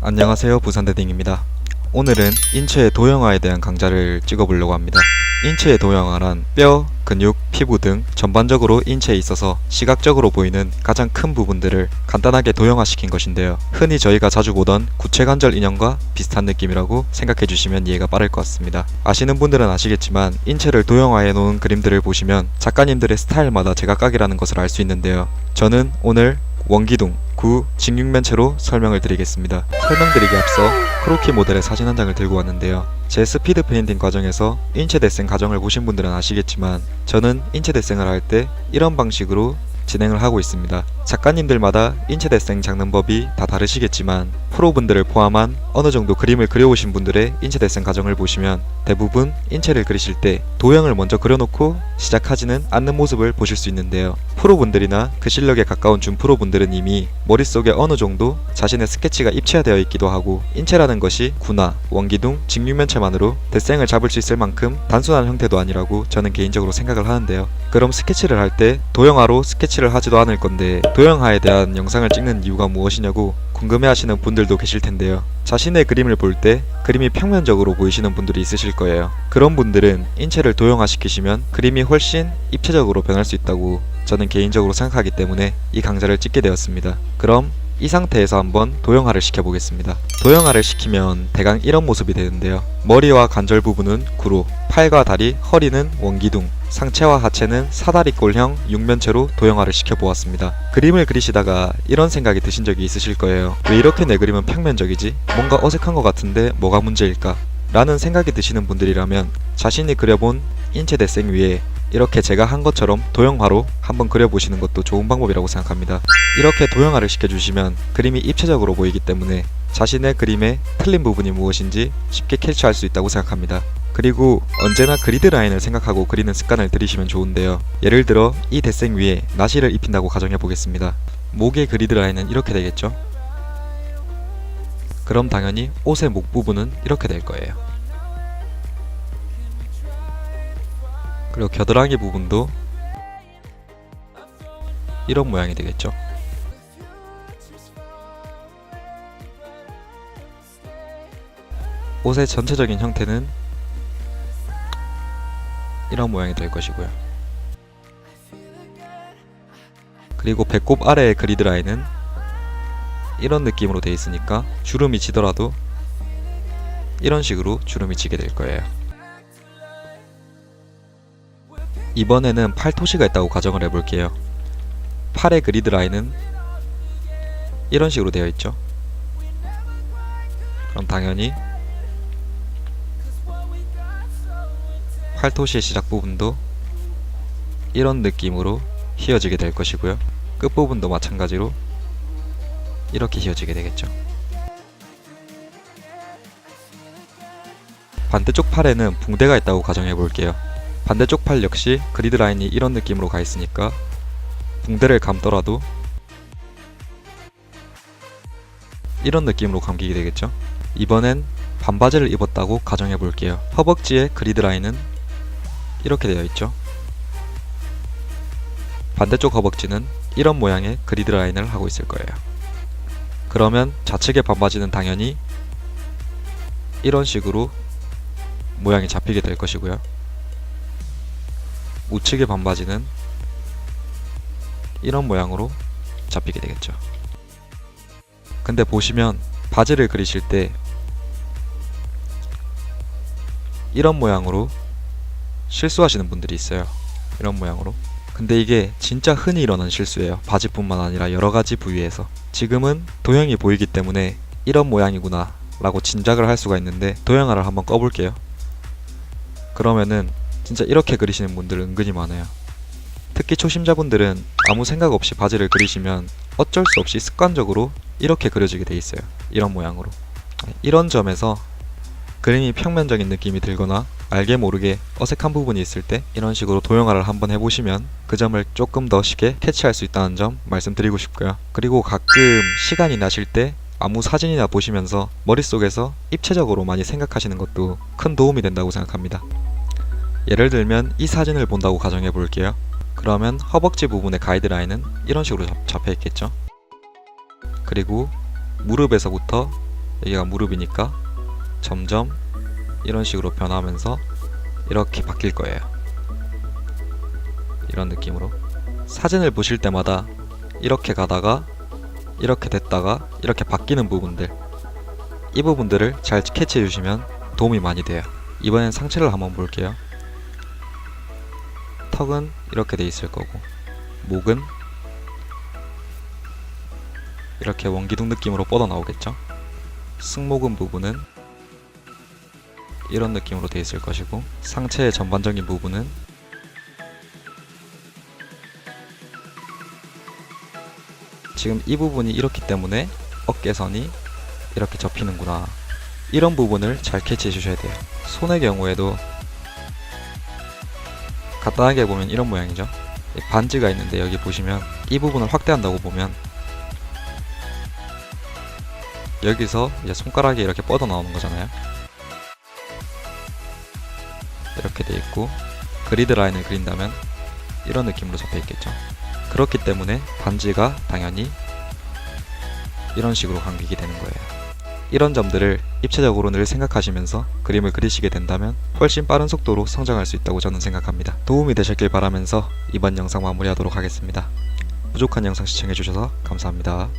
안녕하세요. 부산대딩입니다. 오늘은 인체의 도형화에 대한 강좌를 찍어보려고 합니다 인체의 도형화란 뼈, 근육, 피부 등 전반적으로 인체에 있어서 시각적으로 보이는 가장 큰 부분들을 간단하게 도형화시킨 것인데요. 흔히 저희가 자주 보던 구체관절 인형과 비슷한 느낌이라고 생각해 주시면 이해가 빠를 것 같습니다. 아시는 분들은 아시겠지만 인체를 도형화해 놓은 그림들을 보시면 작가님들의 스타일마다 제각각이라는 것을 알 수 있는데요. 저는 오늘 원기둥, 구, 직육면 체로 설명을 드리겠습니다. 설명드리기 앞서 크로키 모델의 사진 한 장을 들고 왔는데요. 제 스피드 페인팅 과정에서 인체 대생 과정을 보신 분들은 아시겠지만 저는 인체 대생을 할 때 이런 방식으로 진행을 하고 있습니다. 작가님들마다 인체 대생 잡는 법이 다 다르시겠지만 프로분들을 포함한 어느 정도 그림을 그려오신 분들의 인체 대생 과정을 보시면 대부분 인체를 그리실 때 도형을 먼저 그려놓고 시작하지는 않는 모습을 보실 수 있는데요. 프로분들이나 그 실력에 가까운 준 프로분들은 이미 머릿속에 어느 정도 자신의 스케치가 입체되어 있기도 하고 인체라는 것이 구나, 원기둥, 직육면체만으로 대생을 잡을 수 있을 만큼 단순한 형태도 아니라고 저는 개인적으로 생각을 하는데요. 그럼 스케치를 할 때 도형화로 스케치를 하지도 않을 건데 도형화에 대한 영상을 찍는 이유가 무엇이냐고 궁금해하시는 분들도 계실 텐데요. 자신의 그림을 볼 때 그림이 평면적으로 보이시는 분들이 있으실 거예요. 그런 분들은 인체를 도형화시키시면 그림이 훨씬 입체적으로 변할 수 있다고 저는 개인적으로 생각하기 때문에 이 강좌를 찍게 되었습니다. 그럼 이 상태에서 한번 도형화를 시켜보겠습니다. 도형화를 시키면 대강 이런 모습이 되는데요. 머리와 관절 부분은 구로, 팔과 다리, 허리는 원기둥, 상체와 하체는 사다리꼴형 육면체로 도형화를 시켜보았습니다. 그림을 그리시다가 이런 생각이 드신 적이 있으실 거예요. 왜 이렇게 내 그림은 평면적이지? 뭔가 어색한 것 같은데 뭐가 문제일까? 라는 생각이 드시는 분들이라면 자신이 그려본 인체 대생 위에 이렇게 제가 한 것처럼 도형화로 한번 그려보시는 것도 좋은 방법이라고 생각합니다. 이렇게 도형화를 시켜주시면 그림이 입체적으로 보이기 때문에 자신의 그림의 틀린 부분이 무엇인지 쉽게 캐치할 수 있다고 생각합니다. 그리고 언제나 그리드 라인을 생각하고 그리는 습관을 들이시면 좋은데요. 예를 들어 이 대생 위에 나시를 입힌다고 가정해 보겠습니다. 목의 그리드 라인은 이렇게 되겠죠? 그럼 당연히 옷의 목 부분은 이렇게 될 거예요. 그리고 겨드랑이 부분도 이런 모양이 되겠죠. 옷의 전체적인 형태는 이런 모양이 될 것이고요. 그리고 배꼽 아래의 그리드 라인은 이런 느낌으로 되어 있으니까 주름이 지더라도 이런 식으로 주름이 지게 될 거예요. 이번에는 팔토시가 있다고 가정을 해볼게요. 팔의 그리드 라인은 이런 식으로 되어 있죠. 그럼 당연히 팔토시의 시작 부분도 이런 느낌으로 휘어지게 될 것이고요. 끝부분도 마찬가지로 이렇게 휘어지게 되겠죠. 반대쪽 팔에는 붕대가 있다고 가정해 볼게요. 반대쪽 팔 역시 그리드 라인이 이런 느낌으로 가 있으니까 붕대를 감더라도 이런 느낌으로 감기게 되겠죠. 이번엔 반바지를 입었다고 가정해 볼게요. 허벅지의 그리드 라인은 이렇게 되어 있죠. 반대쪽 허벅지는 이런 모양의 그리드 라인을 하고 있을 거예요. 그러면 좌측의 반바지는 당연히 이런 식으로 모양이 잡히게 될 것이고요. 우측의 반바지는 이런 모양으로 잡히게 되겠죠. 근데 보시면 바지를 그리실 때 이런 모양으로 실수하시는 분들이 있어요. 이런 모양으로. 근데 이게 진짜 흔히 일어나는 실수예요. 바지뿐만 아니라 여러 가지 부위에서. 지금은 도형이 보이기 때문에 이런 모양이구나 라고 짐작을 할 수가 있는데 도형화를 한번 꺼볼게요. 그러면은 진짜 이렇게 그리시는 분들 은근히 많아요. 특히 초심자분들은 아무 생각 없이 바지를 그리시면 어쩔 수 없이 습관적으로 이렇게 그려지게 돼 있어요. 이런 모양으로. 이런 점에서 그림이 평면적인 느낌이 들거나 알게 모르게 어색한 부분이 있을 때 이런 식으로 도형화를 한번 해보시면 그 점을 조금 더 쉽게 캐치할 수 있다는 점 말씀드리고 싶고요. 그리고 가끔 시간이 나실 때 아무 사진이나 보시면서 머릿속에서 입체적으로 많이 생각하시는 것도 큰 도움이 된다고 생각합니다. 예를 들면 이 사진을 본다고 가정해 볼게요. 그러면 허벅지 부분의 가이드라인은 이런 식으로 잡, 잡혀 있겠죠. 그리고 무릎에서부터 여기가 무릎이니까 점점 이런 식으로 변하면서 이렇게 바뀔 거예요. 이런 느낌으로 사진을 보실 때마다 이렇게 가다가 이렇게 됐다가 이렇게 바뀌는 부분들 이 부분들을 잘 캐치해 주시면 도움이 많이 돼요. 이번엔 상체를 한번 볼게요. 턱은 이렇게 돼 있을 거고 목은 이렇게 원기둥 느낌으로 뻗어 나오겠죠. 승모근 부분은 이런 느낌으로 돼 있을 것이고 상체의 전반적인 부분은 지금 이 부분이 이렇기 때문에 어깨선이 이렇게 접히는구나. 이런 부분을 잘 캐치해 주셔야 돼요. 손의 경우에도 간단하게 보면 이런 모양이죠. 이 반지가 있는데 여기 보시면 이 부분을 확대한다고 보면 여기서 이제 손가락이 이렇게 뻗어 나오는 거잖아요 이렇게 돼 있고 그리드 라인을 그린다면 이런 느낌으로 잡혀 있겠죠 그렇기 때문에 반지가 당연히 이런 식으로 간격이 되는 거예요. 이런 점들을 입체적으로 늘 생각하시면서 그림을 그리시게 된다면 훨씬 빠른 속도로 성장할 수 있다고 저는 생각합니다. 도움이 되셨길 바라면서 이번 영상 마무리하도록 하겠습니다. 부족한 영상 시청해주셔서 감사합니다.